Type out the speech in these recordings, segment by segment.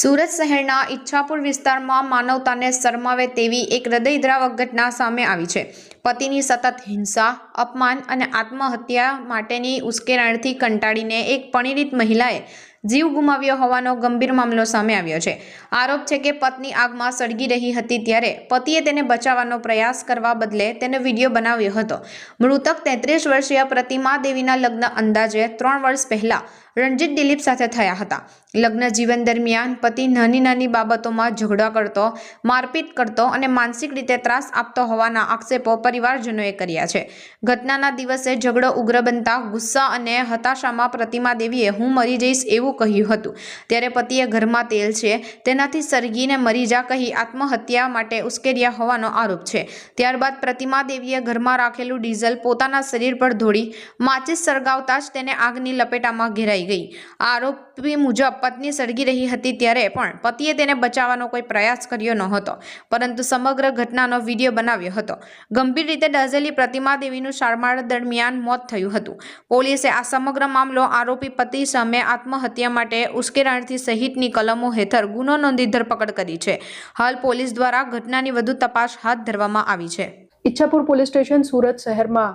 સુરત શહેરના ઈચ્છાપુર વિસ્તારમાં માનવતાને શરમાવે તેવી એક હૃદયદ્રાવક ઘટના સામે આવી છે. પતિની સતત હિંસા અપમાન અને આત્મહત્યા માટેની ઉશ્કેરણથી કંટાળીને એક પરિણીત મહિલાએ જીવ ગુમાવ્યો હોવાનો ગંભીર મામલો સામે આવ્યો છે. આરોપ છે કે પત્ની આગમાં સળગી રહી હતી ત્યારે પતિએ તેને બચાવવાનો પ્રયાસ કરવા બદલે તેને વીડિયો બનાવ્યો હતો. મૃતક તેત્રીસ વર્ષીય પ્રતિમા દેવીના લગ્ન અંદાજે ત્રણ વર્ષ પહેલા રણજીત દિલીપ સાથે થયા હતા. લગ્ન જીવન દરમિયાન પતિ નાની નાની બાબતોમાં ઝઘડા કરતો, મારપીટ કરતો અને માનસિક રીતે ત્રાસ આપતો હોવાના આક્ષેપો પરિવારજનોએ કર્યા છે. ઘટનાના દિવસે ઝઘડો ઉગ્ર બનતા ગુસ્સા અને હતાશામાં પ્રતિમા દેવીએ હું મરી જઈશ એવું કહ્યું હતું. ત્યારે પતિએ ઘરમાં તેલ છે, તેનાથી સળગીને મરી જા કહી આત્મહત્યા માટે ઉશ્કેર્યા હોવાનો આરોપ છે. ત્યારબાદ પ્રતિમા દેવીએ ઘરમાં રાખેલું ડીઝલ પોતાના શરીર પર ધોળી માચિસ સળગાવતા જ તેને આગની લપેટામાં ઘેરાઈ ગઈ. આરોપી મુજબ પત્ની સળગી રહી હતી ત્યારે પણ પતિએ તેને બચાવવાનો કોઈ પ્રયાસ કર્યો નહોતો, પરંતુ સમગ્ર ઘટનાનો વીડિયો બનાવ્યો હતો. ગંભીર રીતે ડઝેલી પ્રતિમા દેવીનું સારવાર દરમિયાન મોત થયું હતું. પોલીસે આ સમગ્ર મામલો આરોપી પતિ સામે આત્મહત્યા માટે ઉશ્કેરણથી સહિતની કલમો હેઠળ ગુનો નોંધી ધરપકડ કરી છે. હાલ પોલીસ દ્વારા ઘટનાની વધુ તપાસ હાથ ધરવામાં આવી છે. ઈચ્છાપુર પોલીસ સ્ટેશન સુરત શહેરમાં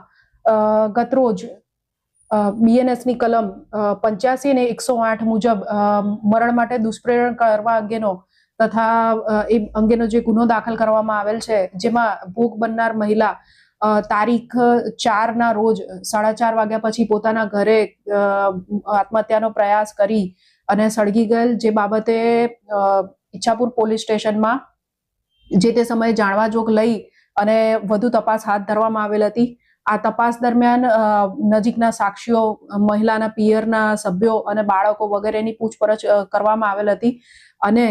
ગતરોજ બીએનએસની કલમ પંચ્યાસી અને એકસો આઠ મુજબ મરણ માટે દુષ્પ્રેરણ કરવા અંગેનો તથા એ અંગેનો જે ગુનો દાખલ કરવામાં આવેલ છે, જેમાં ભોગ બનનાર મહિલા તારીખ ચારના રોજ, સાડા ચાર વાગ્યા પછી પોતાના ઘરે આત્મહત્યાનો પ્રયાસ કરી અને સળગી ગયેલ, જે બાબતે ઈચ્છાપુર પોલીસ સ્ટેશનમાં જે તે સમયે જાણવા જોગ લઈ અને વધુ તપાસ હાથ ધરવામાં આવેલ હતી. આ તપાસ દરમિયાન નજીકના સાક્ષીઓ, મહિલાના પિયરના સભ્યો અને બાળકો વગેરેની પૂછપરછ કરવામાં આવેલ હતી અને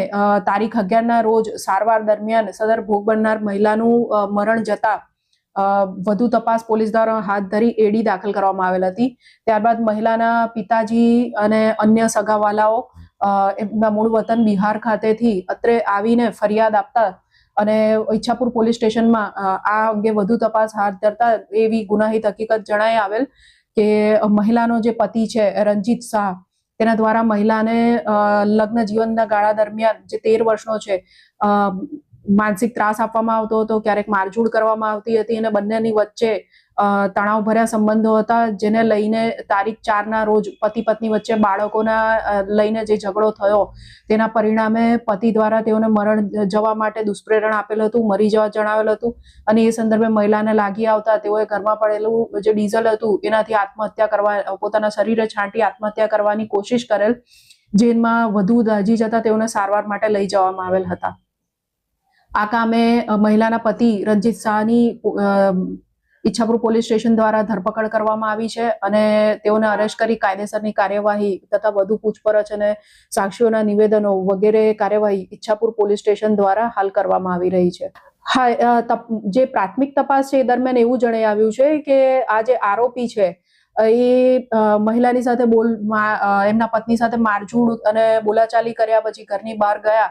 તારીખ અગિયારના રોજ સારવાર દરમિયાન સદર ભોગ બનનાર મહિલાનું મરણ જતા વધુ તપાસ પોલીસ દ્વારા હાથ ધરી એડી દાખલ કરવામાં આવેલ હતી. ત્યારબાદ મહિલાના પિતાજી અને અન્ય સગાવાલાઓ એમના મૂળ વતન બિહાર ખાતેથી અત્રે આવીને ફરિયાદ આપતા અને ઈચ્છાપુર પોલીસ સ્ટેશનમાં આ અંગે વધુ તપાસ હાથ ધરતા એવી ગુનાહિત હકીકત જણાઈ આવેલ કે મહિલાનો જે પતિ છે રંજીત શાહ, તેના દ્વારા મહિલાને લગ્ન જીવનના ગાળા દરમિયાન જે તેર વર્ષનો છે માનસિક ત્રાસ આપવામાં આવતો હતો, ક્યારેક મારઝૂડ કરવામાં આવતી હતી અને બંનેની વચ્ચે તણાવભર્યા સંબંધો હતા, જેને લઈને તારીખ ચારના રોજ પતિ પત્ની વચ્ચે બાળકોના લઈને જે ઝઘડો થયો, તેના પરિણામે પતિ દ્વારા તેઓને મરણ જવા માટે દુષ્પ્રેરણ આપેલ હતું, મરી જવા જણાવેલ હતું અને એ સંદર્ભે મહિલાને લાગી આવતા તેઓએ ઘરમાં પડેલું જે ડીઝલ હતું, એનાથી આત્મહત્યા કરવા, પોતાના શરીરે છાંટી આત્મહત્યા કરવાની કોશિશ કરેલ જેમાં વધુ દાજી જતા તેઓને સારવાર માટે લઈ જવામાં આવેલ હતા. આ કામે મહિલાના પતિ રંજીત શાહની ઈચ્છાપુર પોલીસ સ્ટેશન દ્વારા ધરપકડ કરવામાં આવી છે અને તેઓને અરેસ્ટ કરી કાયદેસરની કાર્યવાહી તથા વધુ પૂછપરછ અને સાક્ષીઓના નિવેદનો વગેરે કાર્યવાહી ઈચ્છાપુર પોલીસ સ્ટેશન દ્વારા હાલ કરવામાં આવી રહી છે. હા જે પ્રાથમિક તપાસ છે એ દરમિયાન એવું જણાઈ આવ્યું છે કે આ જે આરોપી છે એ મહિલાની સાથે બોલ એમના પત્ની સાથે મારઝૂડ અને બોલાચાલી કર્યા પછી ઘરની બહાર ગયા.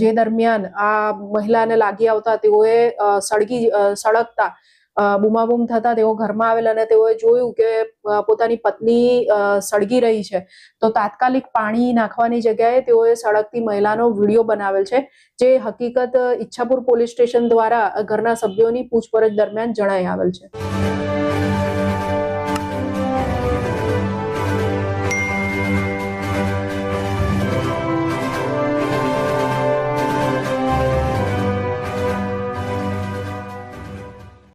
જે દરમિયાન આ મહિલાને લાગી આવતા તેઓએ સળગી સળગતા બુમાબુમ થતા તેઓ ઘરમાં આવેલ અને તેઓએ જોયું કે પોતાની પત્ની સળગી રહી છે. તો તાત્કાલિક પાણી નાખવાની જગ્યાએ તેઓએ સળગતી મહિલાનો વીડિયો બનાવેલ છે, જે હકીકત ઈચ્છાપુર પોલીસ સ્ટેશન દ્વારા ઘરના સભ્યોની પૂછપરછ દરમિયાન જણાઈ આવેલ છે.